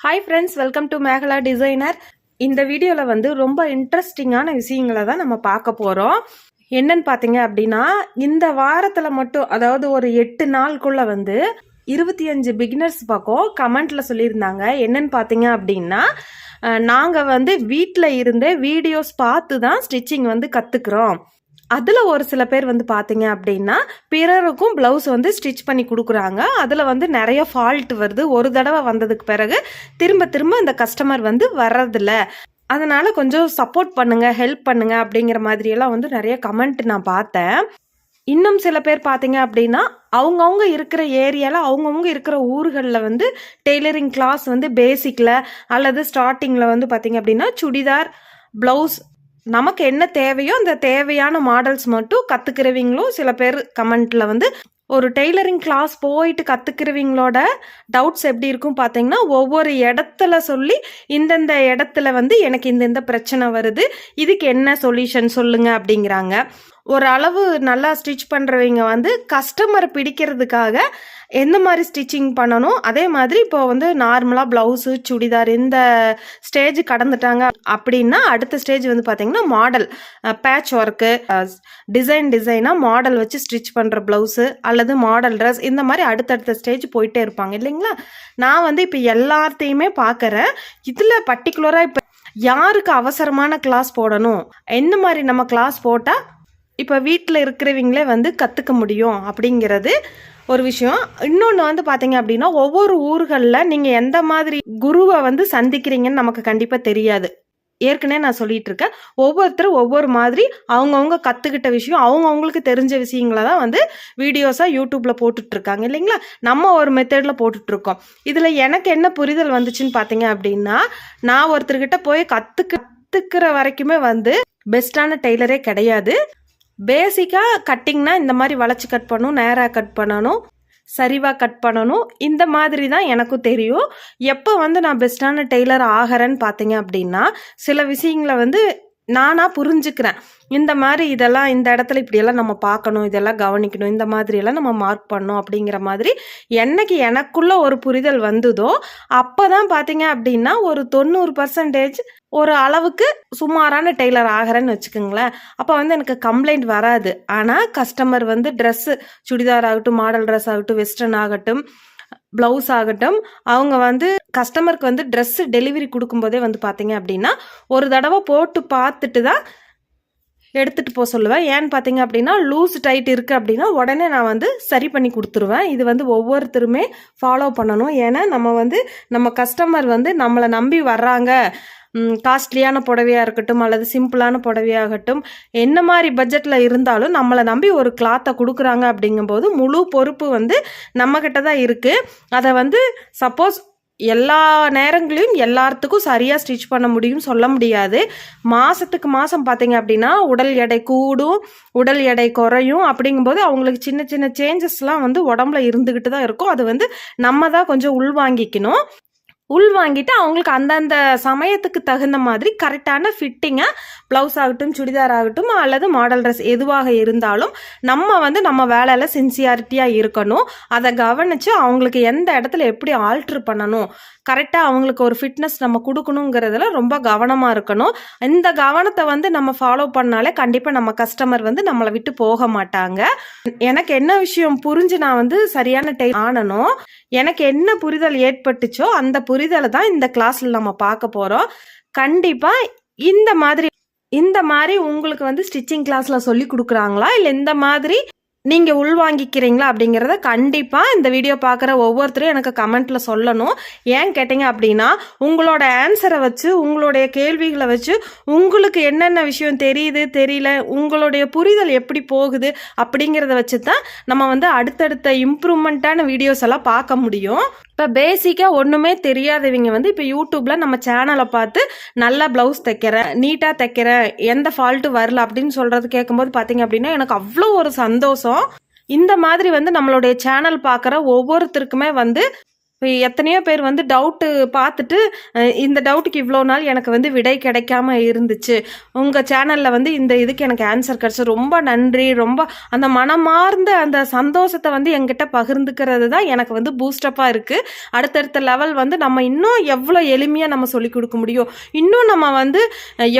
Hi friends welcome to Megala designer இந்த வீடியோவில் வந்து ரொம்ப இன்ட்ரெஸ்டிங்கான விஷயங்களை தான் நம்ம பார்க்க போகிறோம் என்னன்னு பார்த்தீங்க அப்படின்னா இந்த வாரத்தில் மட்டும் அதாவது ஒரு எட்டு நாளுக்குள்ள வந்து இருபத்தி அஞ்சு பிகினர்ஸ் பக்கம் கமெண்ட்ல சொல்லியிருந்தாங்க. என்னன்னு பார்த்தீங்க அப்படின்னா நாங்கள் வந்து வீட்டில் இருந்தே வீடியோஸ் பார்த்து தான் ஸ்டிச்சிங் வந்து கற்றுக்குறோம் அதில் ஒரு சில பேர் வந்து பார்த்தீங்க அப்படின்னா பிறருக்கும் ப்ளவுஸ் வந்து ஸ்டிச் பண்ணி கொடுக்குறாங்க. அதில் வந்து நிறைய ஃபால்ட் வருது. ஒரு தடவை வந்ததுக்கு பிறகு திரும்ப திரும்ப இந்த கஸ்டமர் வந்து வர்றதில்ல. அதனால் கொஞ்சம் சப்போர்ட் பண்ணுங்கள் ஹெல்ப் பண்ணுங்க அப்படிங்கிற மாதிரியெல்லாம் வந்து நிறைய கமெண்ட் நான் பார்த்தேன். இன்னும் சில பேர் பார்த்தீங்க அப்படின்னா அவங்கவுங்க இருக்கிற ஏரியாவில் அவங்கவுங்க இருக்கிற ஊர்களில் வந்து டெய்லரிங் கிளாஸ் வந்து பேசிக்கில் அல்லது ஸ்டார்டிங்கில் வந்து பார்த்தீங்க அப்படின்னா சுடிதார் ப்ளவுஸ் நமக்கு என்ன தேவையோ அந்த தேவையான மாடல்ஸ் மட்டும் கற்றுக்கிறவங்களும் சில பேர் கமெண்ட்டில் வந்து ஒரு டெய்லரிங் கிளாஸ் போயிட்டு கற்றுக்கிறவங்களோட டவுட்ஸ் எப்படி இருக்கும் பார்த்தீங்கன்னா ஒவ்வொரு இடத்துல சொல்லி இந்தந்த இடத்துல வந்து எனக்கு இந்த இந்த பிரச்சனை வருது இதுக்கு என்ன சொல்யூஷன் சொல்லுங்க அப்படிங்கிறாங்க. ஒரு அளவு நல்லா ஸ்டிச் பண்ணுறவங்க வந்து கஸ்டமரை பிடிக்கிறதுக்காக எந்த மாதிரி ஸ்டிச்சிங் பண்ணணும்? அதே மாதிரி இப்போ வந்து நார்மலாக ப்ளவுஸு சுடிதார் இந்த ஸ்டேஜ் கடந்துட்டாங்க அப்படின்னா அடுத்த ஸ்டேஜ் வந்து பார்த்திங்கன்னா மாடல் பேட்ச் ஒர்க்கு டிசைன் டிசைனாக மாடல் வச்சு ஸ்டிச் பண்ணுற ப்ளவுஸு அல்லது மாடல் ட்ரெஸ் இந்த மாதிரி அடுத்தடுத்த ஸ்டேஜ் போயிட்டே இருப்பாங்க இல்லைங்களா? நான் வந்து இப்போ எல்லாத்தையுமே பார்க்குறேன் இதில் பர்டிகுலராக இப்போ யாருக்கு அவசரமான கிளாஸ் போடணும்? எந்த மாதிரி நம்ம கிளாஸ் போட்டால் இப்போ வீட்டில் இருக்கிறவங்களே வந்து கற்றுக்க முடியும் அப்படிங்கிறது ஒரு விஷயம். இன்னொன்று வந்து பார்த்தீங்க அப்படின்னா ஒவ்வொரு ஊர்களில் நீங்கள் எந்த மாதிரி குருவை வந்து சந்திக்கிறீங்கன்னு நமக்கு கண்டிப்பாக தெரியாது. ஏற்கனவே நான் சொல்லிட்டு இருக்கேன். ஒவ்வொருத்தரும் ஒவ்வொரு மாதிரி அவங்கவுங்க கற்றுக்கிட்ட விஷயம் அவங்கவுங்களுக்கு தெரிஞ்ச விஷயங்களை தான் வந்து வீடியோஸாக யூடியூப்பில் போட்டுட்ருக்காங்க இல்லைங்களா? நம்ம ஒரு மெத்தடில் போட்டுட்ருக்கோம் இதில் எனக்கு என்ன புரிதல் வந்துச்சுன்னு பார்த்தீங்க அப்படின்னா நான் ஒருத்தர்கிட்ட போய் கற்றுக்க கற்றுக்கிற வரைக்குமே வந்து பெஸ்ட்டான டெய்லரே கிடையாது. பேசிக்காக கட்டிங்னா இந்த மாதிரி வளைச்சி கட் பண்ணணும் நேராக கட் பண்ணணும் சரிவாக கட் பண்ணணும். இந்த மாதிரி தான் எனக்கும் தெரியும். எப்போ வந்து நான் பெஸ்ட்டான டெய்லர் ஆகிறேன்னு பார்த்தீங்க அப்படின்னா சில விஷயங்களை வந்து நானாக புரிஞ்சுக்கிறேன். இந்த மாதிரி இதெல்லாம் இந்த இடத்துல இப்படியெல்லாம் நம்ம பார்க்கணும் இதெல்லாம் கவனிக்கணும் இந்த மாதிரியெல்லாம் நம்ம மார்க் பண்ணணும் அப்படிங்கிற மாதிரி என்னைக்கு எனக்குள்ளே ஒரு புரிதல் வந்ததோ அப்போ தான் பார்த்தீங்க அப்படின்னா ஒரு தொண்ணூறு பர்சன்டேஜ் ஒரு அளவுக்கு சுமாரான டெய்லர் ஆகிறேன்னு வச்சுக்கோங்களேன். அப்போ வந்து எனக்கு கம்ப்ளைண்ட் வராது. ஆனால் கஸ்டமர் வந்து ட்ரெஸ்ஸு சுடிதார் ஆகட்டும் மாடல் ட்ரெஸ் ஆகட்டும் வெஸ்டர்ன் ஆகட்டும் ப்ளவுஸ் ஆகட்டும் அவங்க வந்து கஸ்டமருக்கு வந்து ட்ரெஸ்ஸு டெலிவரி கொடுக்கும்போதே வந்து பார்த்தீங்க அப்படின்னா ஒரு தடவை போட்டு பார்த்துட்டு தான் எடுத்துகிட்டு போக சொல்லுவேன். ஏன்னு பார்த்தீங்க அப்படின்னா லூஸ் டைட் இருக்குது அப்படின்னா உடனே நான் வந்து சரி பண்ணி கொடுத்துருவேன். இது வந்து ஒவ்வொருத்தருமே ஃபாலோ பண்ணணும். ஏன்னா நம்ம வந்து நம்ம கஸ்டமர் வந்து நம்மளை நம்பி வர்றாங்க. காஸ்ட்லியான புடவையாக இருக்கட்டும் அல்லது சிம்பிளான புடவையாகட்டும் என்ன மாதிரி பட்ஜெட்டில் இருந்தாலும் நம்மளை நம்பி ஒரு கிளாத்தை கொடுக்குறாங்க அப்படிங்கும்போது முழு பொறுப்பு வந்து நம்மக்கிட்ட தான் இருக்குது அதை வந்து சப்போஸ் எல்லா நேரங்களையும் எல்லாத்துக்கும் சரியாக ஸ்டிச் பண்ண முடியும் சொல்ல முடியாது. மாதத்துக்கு மாதம் பார்த்தீங்க அப்படின்னா உடல் எடை கூடும் உடல் எடை குறையும் அப்படிங்கும்போது அவங்களுக்கு சின்ன சின்ன சேஞ்சஸ்லாம் வந்து உடம்புல இருந்துக்கிட்டு தான் இருக்கும். அது வந்து நம்ம தான் கொஞ்சம் உள்வாங்கிக்கணும். உள் வாங்கிட்டு அவங்களுக்கு அந்தந்த சமயத்துக்கு தகுந்த மாதிரி கரெக்டான ஃபிட்டிங்காக ப்ளவுஸ் ஆகட்டும் சுடிதார் ஆகட்டும் அல்லது மாடல் ட்ரெஸ் எதுவாக இருந்தாலும் நம்ம வந்து நம்ம வேலையில் சின்சியாரிட்டியாக இருக்கணும். அதை கவனித்து அவங்களுக்கு எந்த இடத்துல எப்படி ஆல்ட்ரு பண்ணணும் கரெக்டாக அவங்களுக்கு ஒரு ஃபிட்னஸ் நம்ம கொடுக்கணுங்கிறதுல ரொம்ப கவனமாக இருக்கணும். இந்த கவனத்தை வந்து நம்ம ஃபாலோ பண்ணாலே கண்டிப்பாக நம்ம கஸ்டமர் வந்து நம்மளை விட்டு போக மாட்டாங்க. எனக்கு என்ன விஷயம் புரிஞ்சு நான் வந்து சரியான டைம் ஆனனோ எனக்கு என்ன புரிதல் ஏற்பட்டுச்சோ அந்த புரி புரிதலை தான் இந்த கிளாஸில் நம்ம பார்க்க போகிறோம் கண்டிப்பாக இந்த மாதிரி இந்த மாதிரி உங்களுக்கு வந்து ஸ்டிச்சிங் கிளாஸில் சொல்லி கொடுக்குறாங்களா? இல்லை இந்த மாதிரி நீங்கள் உள்வாங்கிக்கிறீங்களா? அப்படிங்கிறத கண்டிப்பாக இந்த வீடியோ பார்க்குற ஒவ்வொருத்தரும் எனக்கு கமெண்ட்டில் சொல்லணும். ஏன் கேட்டிங்க அப்படின்னா உங்களோட ஆன்சரை வச்சு உங்களுடைய கேள்விகளை வச்சு உங்களுக்கு என்னென்ன விஷயம் தெரியுது தெரியல உங்களுடைய புரிதல் எப்படி போகுது அப்படிங்கிறத வச்சு தான் நம்ம வந்து அடுத்தடுத்த இம்ப்ரூவ்மெண்ட்டான வீடியோஸ் எல்லாம் பார்க்க முடியும். இப்போ பேசிக்காக ஒன்றுமே தெரியாதவங்க வந்து இப்போ யூடியூப்பில் நம்ம சேனலை பார்த்து நல்லா ப்ளவுஸ் தைக்கிறேன் நீட்டாக தைக்கிறேன் எந்த ஃபால்ட்டு வரல அப்படின்னு சொல்கிறது கேட்கும்போது பார்த்தீங்க அப்படின்னா எனக்கு அவ்வளோ ஒரு சந்தோஷம். இந்த மாதிரி வந்து நம்மளுடைய சேனல் பார்க்குற ஒவ்வொருத்தருக்குமே வந்து இப்போ எத்தனையோ பேர் வந்து டவுட்டு பார்த்துட்டு இந்த டவுட்டுக்கு இவ்வளோ நாள் எனக்கு வந்து விடை கிடைக்காம இருந்துச்சு. உங்கள் சேனலில் வந்து இந்த இதுக்கு எனக்கு ஆன்சர் கிடச்சி ரொம்ப நன்றி. ரொம்ப அந்த மனமார்ந்த அந்த சந்தோஷத்தை வந்து என்கிட்ட பகிர்ந்துக்கிறது தான் எனக்கு வந்து பூஸ்டப்பாக இருக்குது அடுத்தடுத்த லெவல் வந்து நம்ம இன்னும் எவ்வளோ எளிமையாக நம்ம சொல்லிக் கொடுக்க முடியும்? இன்னும் நம்ம வந்து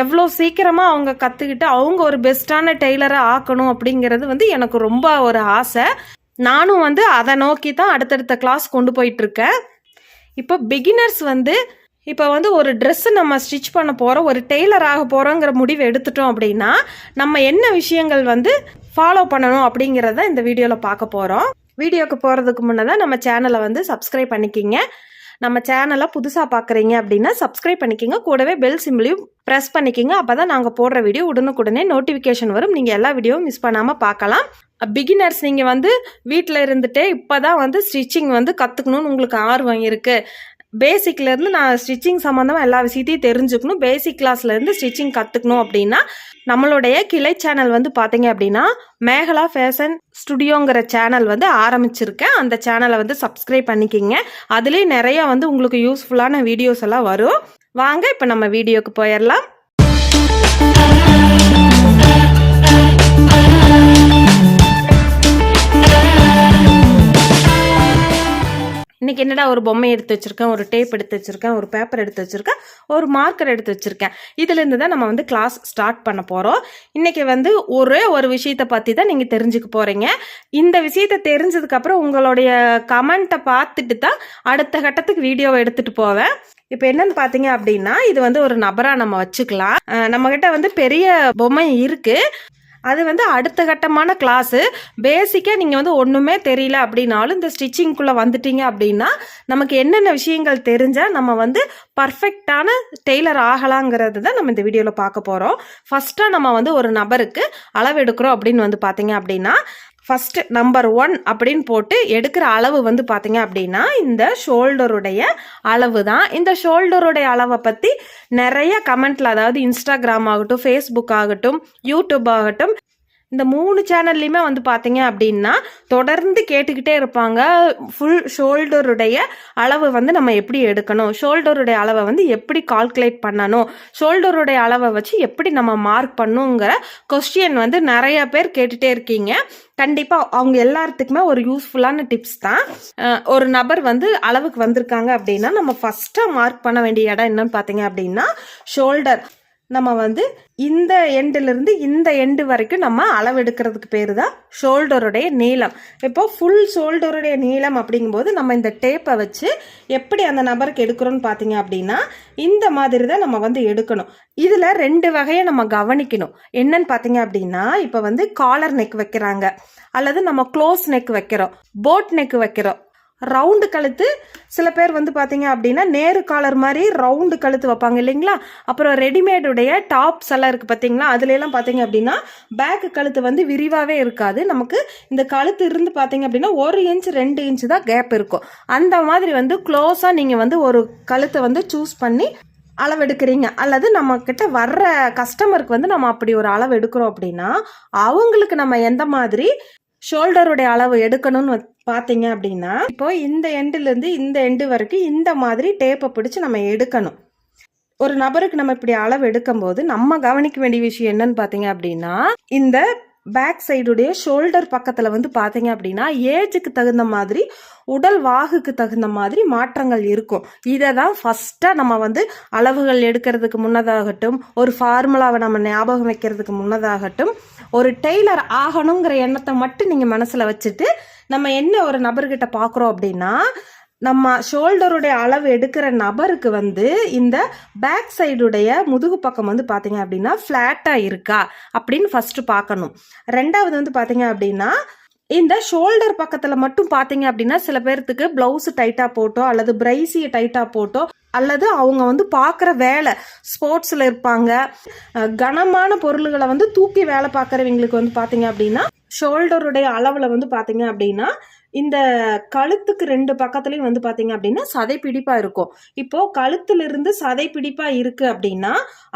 எவ்வளோ சீக்கிரமாக அவங்க கற்றுக்கிட்டு அவங்க ஒரு பெஸ்ட்டான டெய்லராக ஆக்கணும் அப்படிங்கிறது வந்து எனக்கு ரொம்ப ஒரு ஆசை. நானும் வந்து அதை நோக்கி தான் அடுத்தடுத்த கிளாஸ் கொண்டு போயிட்டுருக்கேன். இப்போ பிகினர்ஸ் வந்து இப்போ வந்து ஒரு ட்ரெஸ்ஸு நம்ம ஸ்டிச் பண்ண போகிறோம் ஒரு டெய்லர் ஆக போகிறோங்கிற முடிவு எடுத்துட்டோம் அப்படின்னா நம்ம என்ன விஷயங்கள் வந்து ஃபாலோ பண்ணணும் அப்படிங்கிறத இந்த வீடியோவில் பார்க்க போகிறோம் வீடியோக்கு போகிறதுக்கு முன்னே நம்ம சேனலை வந்து சப்ஸ்கிரைப் பண்ணிக்கிங்க. நம்ம சேனலை புதுசாக பார்க்குறீங்க அப்படின்னா சப்ஸ்கிரைப் பண்ணிக்கிங்க. கூடவே பெல் சிம்பிளையும் ப்ரெஸ் பண்ணிக்கிங்க. அப்போ தான் நாங்கள் போடுற வீடியோ உடனுக்குடனே நோட்டிஃபிகேஷன் வரும். நீங்கள் எல்லா வீடியோவும் மிஸ் பண்ணாமல் பார்க்கலாம். பிகினர்ஸ் நீங்கள் வந்து வீட்டில் இருந்துகிட்டே இப்போ தான் வந்து ஸ்டிச்சிங் வந்து கற்றுக்கணும்னு உங்களுக்கு ஆர்வம் இருக்குது பேசிக்லேருந்து நான் ஸ்டிச்சிங் சம்மந்தமாக எல்லா விஷயத்தையும் தெரிஞ்சுக்கணும். பேசிக் கிளாஸ்லேருந்து ஸ்டிச்சிங் கற்றுக்கணும் அப்படின்னா நம்மளுடைய கிளை சேனல் வந்து பார்த்தீங்க அப்படின்னா மேகலா ஃபேஷன் ஸ்டுடியோங்கிற சேனல் வந்து ஆரம்பிச்சிருக்கேன். அந்த சேனலை வந்து சப்ஸ்கிரைப் பண்ணிக்கிங்க. அதுலேயும் நிறையா வந்து உங்களுக்கு யூஸ்ஃபுல்லான வீடியோஸ் எல்லாம் வரும். வாங்க இப்போ நம்ம வீடியோக்கு போயிடலாம் இன்றைக்கி என்னடா ஒரு பொம்மை எடுத்து வச்சுருக்கேன் ஒரு டேப் எடுத்து வச்சுருக்கேன் ஒரு பேப்பர் எடுத்து வச்சுருக்கேன் ஒரு மார்க்கர் எடுத்து வச்சுருக்கேன். இதுலேருந்து தான் நம்ம வந்து கிளாஸ் ஸ்டார்ட் பண்ண போகிறோம் இன்னைக்கு வந்து ஒரே ஒரு விஷயத்தை பற்றி தான் நீங்கள் தெரிஞ்சுக்க போகிறீங்க இந்த விஷயத்தை தெரிஞ்சதுக்கப்புறம் உங்களுடைய கமெண்ட்டை பார்த்துட்டு தான் அடுத்த கட்டத்துக்கு வீடியோவை எடுத்துகிட்டு போவேன். இப்போ என்னன்னு பார்த்தீங்க அப்படின்னா இது வந்து ஒரு நபராக நம்ம வச்சுக்கலாம். நம்மக்கிட்ட வந்து பெரிய பொம்மை இருக்குது அது வந்து அடுத்த கட்டமான கிளாஸு பேசிக்காக நீங்கள் வந்து ஒன்றுமே தெரியல அப்படின்னாலும் இந்த ஸ்டிச்சிங்குள்ளே வந்துட்டீங்க அப்படின்னா நமக்கு என்னென்ன விஷயங்கள் தெரிஞ்சால் நம்ம வந்து பர்ஃபெக்டான டெய்லர் ஆகலாங்கிறது தான் நம்ம இந்த வீடியோவில் பார்க்க போகிறோம் ஃபஸ்ட்டாக நம்ம வந்து ஒரு நபருக்கு அளவு எடுக்கிறோம் அப்படின்னு வந்து பார்த்தீங்க அப்படின்னா ஃபஸ்ட்டு நம்பர் ஒன் அப்படின்னு போட்டு எடுக்கிற அளவு வந்து பார்த்தீங்க அப்படின்னா இந்த ஷோல்டருடைய அளவு தான் இந்த ஷோல்டருடைய அளவை பற்றி நிறைய கமெண்ட்டில் அதாவது இன்ஸ்டாகிராம் ஆகட்டும் ஃபேஸ்புக் ஆகட்டும் யூடியூப் ஆகட்டும் இந்த மூணு சேனல்லையுமே வந்து பார்த்தீங்க அப்படின்னா தொடர்ந்து கேட்டுக்கிட்டே இருப்பாங்க. ஃபுல் ஷோல்டருடைய அளவு வந்து நம்ம எப்படி எடுக்கணும்? ஷோல்டருடைய அளவை வந்து எப்படி கால்குலேட் பண்ணணும்? ஷோல்டருடைய அளவை வச்சு எப்படி நம்ம மார்க் பண்ணுங்கிற கொஸ்டின் வந்து நிறைய பேர் கேட்டுகிட்டே இருக்கீங்க. கண்டிப்பாக அவங்க எல்லாத்துக்குமே ஒரு யூஸ்ஃபுல்லான டிப்ஸ் தான். ஒரு நபர் வந்து அளவுக்கு வந்திருக்காங்க அப்படின்னா நம்ம ஃபஸ்ட்டாக மார்க் பண்ண வேண்டிய இடம் என்னன்னு பார்த்தீங்க அப்படின்னா ஷோல்டர் நம்ம வந்து இந்த எண்டிலிருந்து இந்த எண்டு வரைக்கும் நம்ம அளவெடுக்கிறதுக்கு பேர் தான் ஷோல்டருடைய நீளம். இப்போ ஃபுல் ஷோல்டருடைய நீளம் அப்படிங்கும்போது நம்ம இந்த டேப்பை வச்சு எப்படி அந்த நபருக்கு எடுக்கிறோன்னு பார்த்தீங்க அப்படின்னா இந்த மாதிரி தான் நம்ம வந்து எடுக்கணும். இதில் ரெண்டு வகையை நம்ம கவனிக்கணும். என்னன்னு பார்த்தீங்க அப்படின்னா இப்போ வந்து காலர் நெக் வைக்கிறாங்க. அல்லது நம்ம க்ளோஸ் நெக் வைக்கிறோம். போட் நெக் வைக்கிறோம். ரவுண்டு கழுத்து. சில பேர் வந்து பார்த்தீங்க அப்படின்னா நேரு காலர் மாதிரி ரவுண்டு கழுத்து வைப்பாங்க இல்லைங்களா? அப்புறம் ரெடிமேடுடைய டாப்ஸ் எல்லாம் இருக்குது பார்த்தீங்களா அதுலலாம் பார்த்தீங்க அப்படின்னா பேக்கு கழுத்து வந்து விரிவாகவே இருக்காது. நமக்கு இந்த கழுத்து இருந்து பார்த்தீங்க அப்படின்னா ஒரு இன்ச் ரெண்டு இன்ச் தான் கேப் இருக்கும். அந்த மாதிரி வந்து க்ளோஸாக நீங்கள் வந்து ஒரு கழுத்தை வந்து சூஸ் பண்ணி அளவெடுக்கிறீங்க. அல்லது நம்மக்கிட்ட வர்ற கஸ்டமருக்கு வந்து நம்ம அப்படி ஒரு அளவு எடுக்கிறோம் அப்படின்னா அவங்களுக்கு நம்ம எந்த மாதிரி ஷோல்டருடைய அளவு எடுக்கணும்னு பார்த்தீங்க அப்படின்னா இப்போ இந்த எண்டுலேருந்து இந்த எண்டு வரைக்கும் இந்த மாதிரி டேப்பை பிடிச்சி நம்ம எடுக்கணும். ஒரு நபருக்கு நம்ம இப்படி அளவு எடுக்கும்போது நம்ம கவனிக்க வேண்டிய விஷயம் என்னன்னு பார்த்தீங்க அப்படின்னா இந்த பேக் சைடுடைய ஷோல்டர் பக்கத்தில் வந்து பார்த்தீங்க அப்படின்னா ஏஜுக்கு தகுந்த மாதிரி உடல் வாகுக்கு தகுந்த மாதிரி மாற்றங்கள் இருக்கும். இதை தான் ஃபஸ்ட்டாக நம்ம வந்து அளவுகள் எடுக்கிறதுக்கு முன்னதாகட்டும் ஒரு ஃபார்முலாவை நம்ம ஞாபகம் வைக்கிறதுக்கு முன்னதாகட்டும் ஒரு டெய்லர் ஆகணுங்கிற எண்ணத்தை மட்டும் நீங்கள் மனசில் வச்சுட்டு நம்ம என்ன ஒரு நபர்கிட்ட பார்க்குறோம் அப்படின்னா நம்ம ஷோல்டருடைய அளவு எடுக்கிற நபருக்கு வந்து இந்த பேக் சைடுடைய முதுகு பக்கம் வந்து பார்த்தீங்க அப்படின்னா ஃப்ளாட்டாக இருக்கா அப்படின்னு ஃபஸ்ட்டு பார்க்கணும். ரெண்டாவது வந்து பார்த்தீங்க அப்படின்னா இந்த ஷோல்டர் பக்கத்தில் மட்டும் பார்த்தீங்க அப்படின்னா சில பேர்த்துக்கு ப்ளவுஸ் டைட்டாக போட்டோ அல்லது பிரைசியை டைட்டாக போட்டோ அல்லது அவங்க வந்து பார்க்குற வேலை ஸ்போர்ட்ஸில் இருப்பாங்க. கனமான பொருள்களை வந்து தூக்கி வேலை பார்க்குறவங்களுக்கு வந்து பார்த்தீங்க அப்படின்னா ஷோல்டருடைய அளவில் வந்து பார்த்தீங்க அப்படின்னா இந்த கழுத்துக்கு ரெண்டு பக்கத்துலையும் வந்து பார்த்தீங்க அப்படின்னா சதை பிடிப்பாக இருக்கும். இப்போது கழுத்துலேருந்து சதை பிடிப்பாக இருக்கு அப்படின்னா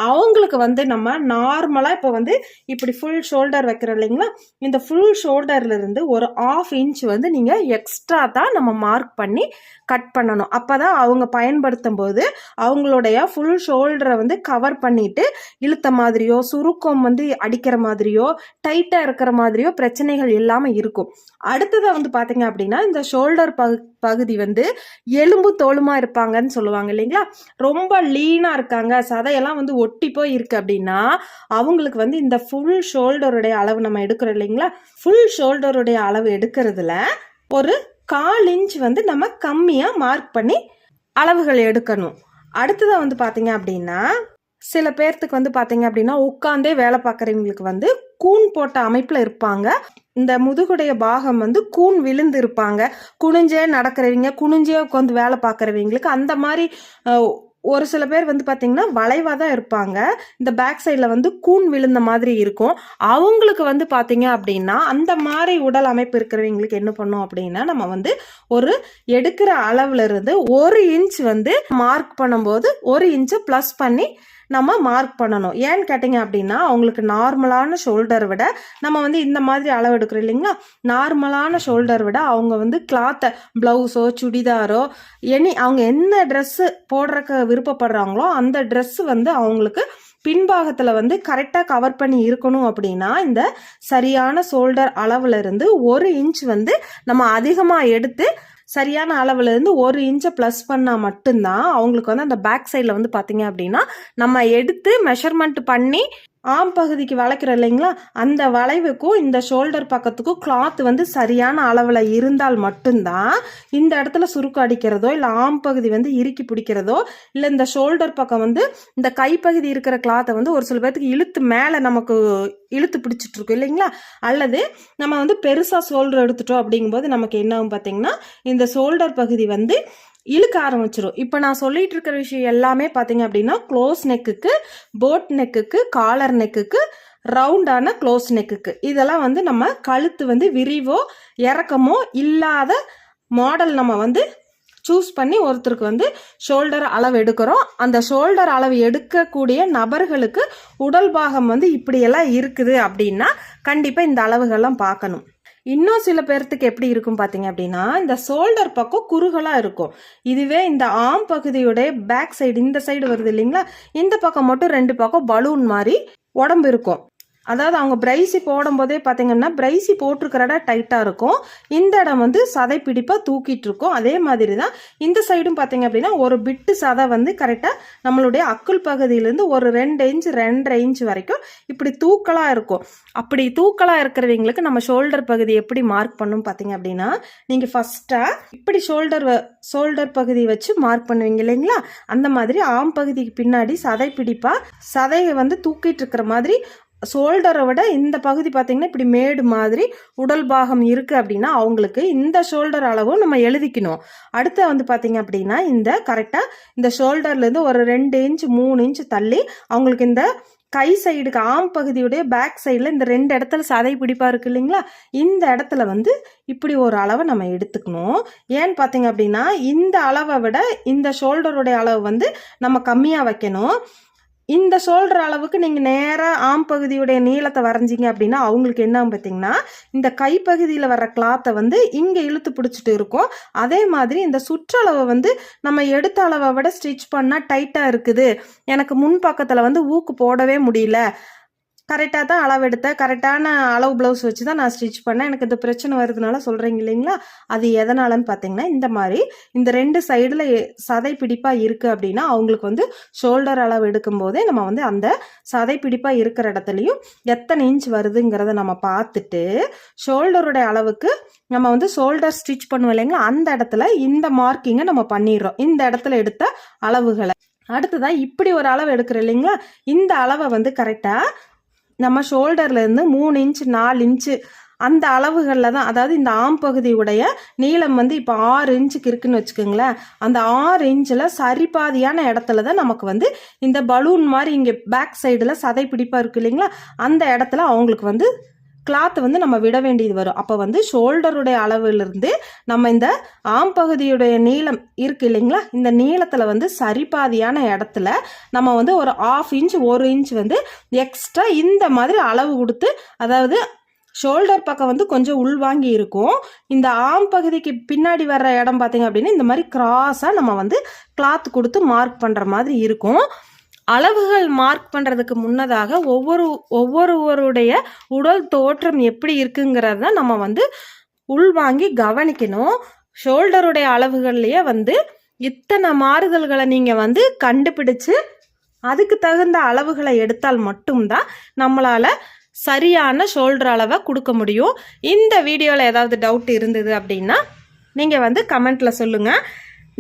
அவங்களுக்கு வந்து நம்ம நார்மலாக இப்போ வந்து இப்படி ஃபுல் ஷோல்டர் வைக்கிறோம் இல்லைங்களா? இந்த ஃபுல் ஷோல்டர்லேருந்து ஒரு ஆஃப் இன்ச் வந்து நீங்கள் எக்ஸ்ட்ரா தான் நம்ம மார்க் பண்ணி கட் பண்ணணும். அப்போ தான் அவங்க பயன்படுத்தும் போது அவங்களுடைய ஃபுல் ஷோல்டரை வந்து கவர் பண்ணிட்டு இழுத்த மாதிரியோ சுருக்கம் வந்து அடிக்கிற மாதிரியோ டைட்டாக இருக்கிற மாதிரியோ பிரச்சனைகள் இல்லாமல் இருக்கும். அடுத்ததை வந்து பார்த்தீங்க அப்படின்னா இந்த ஷோல்டர் பகு பகுதி வந்து எலும்பு தோலுமா இருப்பாங்கன்னு சொல்லுவாங்க இல்லைங்களா? ரொம்ப லீனாக இருக்காங்க. சதையெல்லாம் வந்து ஒட்டி போய் இருக்கு அப்படின்னா அவங்களுக்கு வந்து இந்த ஃபுல் ஷோல்டருடைய அளவு நம்ம எடுக்கிறோம் இல்லைங்களா? ஃபுல் ஷோல்டருடைய அளவு எடுக்கிறதுல ஒரு கால் இன்ச் வந்து நம்ம கம்மியாக மார்க் பண்ணி அளவுகள் எடுக்கணும். அடுத்ததாக வந்து பார்த்தீங்க அப்படின்னா சில பேர்த்துக்கு வந்து பார்த்தீங்க அப்படின்னா உட்காந்தே வேலை பார்க்குறவங்களுக்கு வந்து கூன் போட்ட அமைப்பில் இருப்பாங்க. இந்த முதுகுடைய பாகம் வந்து கூன் விழுந்து இருப்பாங்க. குனிஞ்சே நடக்கிறவங்க குனிஞ்சே உட்காந்து வேலை பார்க்குறவங்களுக்கு அந்த மாதிரி ஒரு சில பேர் வந்து பார்த்தீங்கன்னா வளைவாக தான் இருப்பாங்க. இந்த பேக் சைடில் வந்து கூன் விழுந்த மாதிரி இருக்கும். அவங்களுக்கு வந்து பார்த்தீங்க அப்படின்னா அந்த மாதிரி உடல் அமைப்பு இருக்கிறவங்களுக்கு என்ன பண்ணும் அப்படின்னா நம்ம வந்து ஒரு எடுக்கிற அளவுலேருந்து ஒரு இன்ச் வந்து மார்க் பண்ணும்போது ஒரு இன்ச்சை ப்ளஸ் பண்ணி நம்ம மார்க் பண்ணணும். ஏன்னு கேட்டிங்க அப்படின்னா அவங்களுக்கு நார்மலான ஷோல்டர் விட நம்ம வந்து இந்த மாதிரி அளவு எடுக்கிறோம் இல்லைங்களா? நார்மலான ஷோல்டர் விட அவங்க வந்து கிளாத்தை ப்ளவுஸோ சுடிதாரோ எனி அவங்க என்ன ட்ரெஸ்ஸு போடுறக்கு விருப்பப்படுறாங்களோ அந்த ட்ரெஸ் வந்து அவங்களுக்கு பின்பாகத்தில் வந்து கரெக்டாக கவர் பண்ணி இருக்கணும் அப்படின்னா இந்த சரியான ஷோல்டர் அளவுல இருந்து ஒரு இன்ச் வந்து நம்ம அதிகமாக எடுத்து சரியான அளவுல இருந்து ஒரு இன்ச்சை ப்ளஸ் பண்ணால் மட்டும்தான் அவங்களுக்கு வந்து அந்த பேக் சைடில் வந்து பார்த்தீங்க அப்படின்னா நம்ம எடுத்து மெஷர்மெண்ட் பண்ணி ஆம் பகுதிக்கு வளைக்கிறோம் இல்லைங்களா? அந்த வளைவுக்கும் இந்த ஷோல்டர் பக்கத்துக்கும் கிளாத் வந்து சரியான அளவில் இருந்தால் மட்டும்தான் இந்த இடத்துல சுருக்கு அடிக்கிறதோ இல்லை ஆம் பகுதி வந்து இறுக்கி பிடிக்கிறதோ இல்லை இந்த ஷோல்டர் பக்கம் வந்து இந்த கைப்பகுதி இருக்கிற கிளாத்தை வந்து ஒரு சில பேர்த்துக்கு இழுத்து மேலே நமக்கு இழுத்து பிடிச்சிட்டுருக்கும் இல்லைங்களா? அல்லது நம்ம வந்து பெருசாக ஷோல்டர் எடுத்துட்டோம் அப்படிங்கும்போது நமக்கு என்ன ஆகும் பார்த்தீங்கன்னா இந்த ஷோல்டர் பகுதி வந்து இழுக்க ஆரம்பிச்சிடும் இப்போ நான் சொல்லிட்டு இருக்கிற விஷயம் எல்லாமே பார்த்தீங்க அப்படின்னா க்ளோஸ் நெக்குக்கு போட் நெக்குக்கு காலர் நெக்குக்கு ரவுண்டான க்ளோஸ் நெக்குக்கு இதெல்லாம் வந்து நம்ம கழுத்து வந்து விரிவோ இறக்கமோ இல்லாத மாடல் நம்ம வந்து சூஸ் பண்ணி ஒருத்தருக்கு வந்து ஷோல்டர் அளவு எடுக்கிறோம். அந்த ஷோல்டர் அளவு எடுக்கக்கூடிய நபர்களுக்கு உடல் பாகம் வந்து இப்படியெல்லாம் இருக்குது அப்படின்னா கண்டிப்பாக இந்த அளவுகள்லாம் பார்க்கணும். இன்னும் சில பேர்த்துக்கு எப்படி இருக்கும் பார்த்தீங்க அப்படின்னா இந்த ஷோல்டர் பக்கம் குறுகலாக இருக்கும். இதுவே இந்த ஆம் பகுதியுடைய பேக் சைடு இந்த சைடு வருது இல்லைங்களா? இந்த பக்கம் மட்டும் ரெண்டு பக்கம் பலூன் மாதிரி உடம்பு இருக்கும். அதாவது அவங்க பிரைசி போடும்போதே பார்த்தீங்கன்னா பிரைசி போட்டிருக்கிற இடம் டைட்டாக இருக்கும். இந்த இடம் வந்து சதை பிடிப்பாக தூக்கிட்டு இருக்கும். அதே மாதிரி தான் இந்த சைடும் பார்த்தீங்க அப்படின்னா ஒரு பிட்டு சதை வந்து கரெக்டாக நம்மளுடைய அக்குள் பகுதியிலேருந்து ஒரு ரெண்டு இன்ச் ரெண்டரை இன்ச் வரைக்கும் இப்படி தூக்கலாக இருக்கும். அப்படி தூக்கலாக இருக்கிறவங்களுக்கு நம்ம ஷோல்டர் பகுதி எப்படி மார்க் பண்ணும் பார்த்தீங்க அப்படின்னா நீங்கள் ஃபஸ்ட்டாக இப்படி ஷோல்டர் ஷோல்டர் பகுதி வச்சு மார்க் பண்ணுவீங்க இல்லைங்களா? அந்த மாதிரி ஆம் பகுதிக்கு பின்னாடி சதை பிடிப்பாக சதையை வந்து தூக்கிட்டு இருக்கிற மாதிரி ஷோல்டரை விட இந்த பகுதி பார்த்தீங்கன்னா இப்படி மேடு மாதிரி உடல் பாகம் இருக்குது அப்படின்னா அவங்களுக்கு இந்த ஷோல்டர் அளவும் நம்ம எழுதிக்கணும். அடுத்து வந்து பார்த்தீங்க அப்படின்னா இந்த கரெக்டாக இந்த ஷோல்டர்லேருந்து ஒரு ரெண்டு இன்ச் மூணு இன்ச் தள்ளி அவங்களுக்கு இந்த கை சைடுக்கு ஆம் பகுதியுடைய பேக் சைடில் இந்த ரெண்டு இடத்துல சதை பிடிப்பா இருக்கு இல்லைங்களா? இந்த இடத்துல வந்து இப்படி ஒரு அளவை நம்ம எடுத்துக்கணும். ஏன்னு பார்த்தீங்க அப்படின்னா இந்த அளவை விட இந்த ஷோல்டருடைய அளவு வந்து நம்ம கம்மியாக வைக்கணும். இந்த ஷோல்டர் அளவுக்கு நீங்கள் நேராக ஆம் பகுதியுடைய நீளத்தை வரைஞ்சிங்க அப்படின்னா அவங்களுக்கு என்ன பார்த்தீங்கன்னா இந்த கைப்பகுதியில் வர்ற கிளாத்தை வந்து இங்கே இழுத்து பிடிச்சிட்டு இருக்கும். அதே மாதிரி இந்த சுற்றளவை வந்து நம்ம எடுத்த அளவை விட ஸ்டிச் பண்ணால் டைட்டாக இருக்குது. எனக்கு முன் பக்கத்தில் வந்து ஊக்கு போடவே முடியல. கரெக்டாக தான் அளவு எடுத்தேன் கரெக்டான அளவு ப்ளவுஸ் வச்சு தான் நான் ஸ்டிச் பண்ணேன். எனக்கு இந்த பிரச்சனை வருதுனால சொல்கிறீங்க இல்லைங்களா? அது எதனாலன்னு பார்த்தீங்கன்னா இந்த மாதிரி இந்த ரெண்டு சைடில் சதை பிடிப்பாக இருக்குது அப்படின்னா அவங்களுக்கு வந்து ஷோல்டர் அளவு எடுக்கும்போதே நம்ம வந்து அந்த சதை பிடிப்பாக இருக்கிற இடத்துலையும் எத்தனை இன்ச் வருதுங்கிறத நம்ம பார்த்துட்டு ஷோல்டருடைய அளவுக்கு நம்ம வந்து ஷோல்டர் ஸ்டிச் பண்ணுவோம் இல்லைங்களா? அந்த இடத்துல இந்த மார்க்கிங்கை நம்ம பண்ணிடுறோம். இந்த இடத்துல எடுத்த அளவுகளை. அடுத்ததான் இப்படி ஒரு அளவு எடுக்கிறோம் இல்லைங்களா? இந்த அளவை வந்து கரெக்டாக நம்ம ஷோல்டர்லேருந்து மூணு இன்ச் நாலு இன்ச்சு அந்த அளவுகளில் தான் அதாவது இந்த ஆம் பகுதியுடைய நீளம் வந்து இப்போ ஆறு இன்ச்சுக்கு இருக்குன்னு வச்சுக்கோங்களேன். அந்த ஆறு இன்ச்சில் சரிபாதியான இடத்துல தான் நமக்கு வந்து இந்த பலூன் மாதிரி இங்கே பேக் சைடில் சதை பிடிப்பாக இருக்கு இல்லைங்களா? அந்த இடத்துல அவங்களுக்கு வந்து கிளாத் வந்து நம்ம விட வேண்டியது வரும். அப்போ வந்து ஷோல்டருடைய அளவிலிருந்து நம்ம இந்த ஆம் பகுதியுடைய நீளம் இருக்கு இல்லைங்களா? இந்த நீளத்தில் வந்து சரிபாதியான இடத்துல நம்ம வந்து ஒரு ஆஃப் இன்ச் ஒரு இன்ச் வந்து எக்ஸ்ட்ரா இந்த மாதிரி அளவு கொடுத்து அதாவது ஷோல்டர் பக்கம் வந்து கொஞ்சம் உள்வாங்கி இருக்கும். இந்த ஆம் பகுதிக்கு பின்னாடி வர்ற இடம் பார்த்தீங்க அப்படின்னா இந்த மாதிரி கிராஸாக நம்ம வந்து கிளாத் கொடுத்து மார்க் பண்ணுற மாதிரி இருக்கும். அளவுகள் மார்க் பண்ணுறதுக்கு முன்னதாக ஒவ்வொரு ஒவ்வொருவருடைய உடல் தோற்றம் எப்படி இருக்குங்கிறத நம்ம வந்து உள்வாங்கி கவனிக்கணும். ஷோல்டருடைய அளவுகள்லேயே வந்து இத்தனை மாறுதல்களை நீங்கள் வந்து கண்டுபிடிச்சு அதுக்கு தகுந்த அளவுகளை எடுத்தால் மட்டும்தான் நம்மளால் சரியான ஷோல்டர் அளவை கொடுக்க முடியும். இந்த வீடியோவில் ஏதாவது டவுட் இருந்தது அப்படின்னா நீங்கள் வந்து கமெண்ட்டில் சொல்லுங்கள்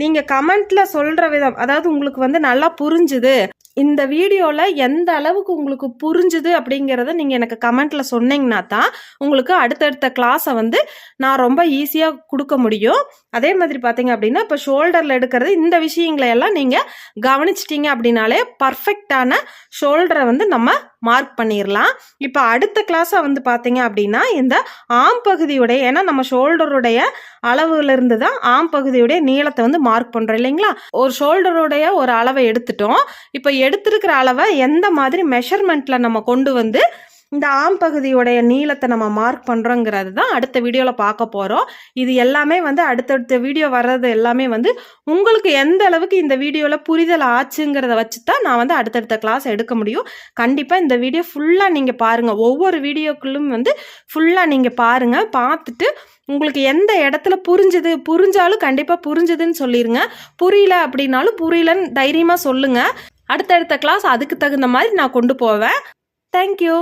நீங்கள் கமெண்ட்டில் சொல்கிற விதம் அதாவது உங்களுக்கு வந்து நல்லா புரிஞ்சுது. இந்த வீடியோவில் எந்த அளவுக்கு உங்களுக்கு புரிஞ்சுது அப்படிங்கிறத நீங்கள் எனக்கு கமெண்ட்டில் சொன்னீங்கன்னா தான் உங்களுக்கு அடுத்தடுத்த கிளாஸை வந்து நான் ரொம்ப ஈஸியாக கொடுக்க முடியும். அதே மாதிரி பார்த்தீங்க அப்படின்னா இப்போ ஷோல்டரில் எடுக்கிறது இந்த விஷயங்களை எல்லாம் நீங்கள் கவனிச்சிட்டிங்க அப்படின்னாலே பர்ஃபெக்டான ஷோல்டரை வந்து நம்ம மார்க் பண்ணிடலாம் இப்போ அடுத்த கிளாஸை வந்து பார்த்தீங்க அப்படின்னா இந்த ஆம் பகுதியுடைய ஏன்னா நம்ம ஷோல்டருடைய அளவுலேருந்து தான் ஆம் பகுதியுடைய நீளத்தை வந்து மார்க் பண்ணுறோம் இல்லைங்களா? ஒரு ஷோல்டருடைய ஒரு அளவை எடுத்துட்டோம். இப்போ எடுத்திருக்கிற அளவை எந்த மாதிரி மெஷர்மெண்ட்டில் நம்ம கொண்டு வந்து இந்த ஆம் பகுதியுடைய நீளத்தை நம்ம மார்க் பண்ணுறோங்கிறது தான் அடுத்த வீடியோவில் பார்க்க போகிறோம் இது எல்லாமே வந்து அடுத்தடுத்த வீடியோ வர்றது எல்லாமே வந்து உங்களுக்கு எந்த அளவுக்கு இந்த வீடியோவில் புரிதல் ஆச்சுங்கிறத வச்சு தான் நான் வந்து அடுத்தடுத்த கிளாஸ் எடுக்க முடியும். கண்டிப்பாக இந்த வீடியோ ஃபுல்லாக நீங்கள் பாருங்கள் ஒவ்வொரு வீடியோக்குள்ளும் வந்து ஃபுல்லாக நீங்கள் பாருங்கள் பார்த்துட்டு உங்களுக்கு எந்த இடத்துல புரிஞ்சுது புரிஞ்சாலும் கண்டிப்பாக புரிஞ்சுதுன்னு சொல்லிடுங்க புரியல அப்படின்னாலும் புரியலன்னு தைரியமாக சொல்லுங்கள் அடுத்தடுத்த கிளாஸ் அதுக்கு தகுந்த மாதிரி நான் கொண்டு போவேன். தேங்க்யூ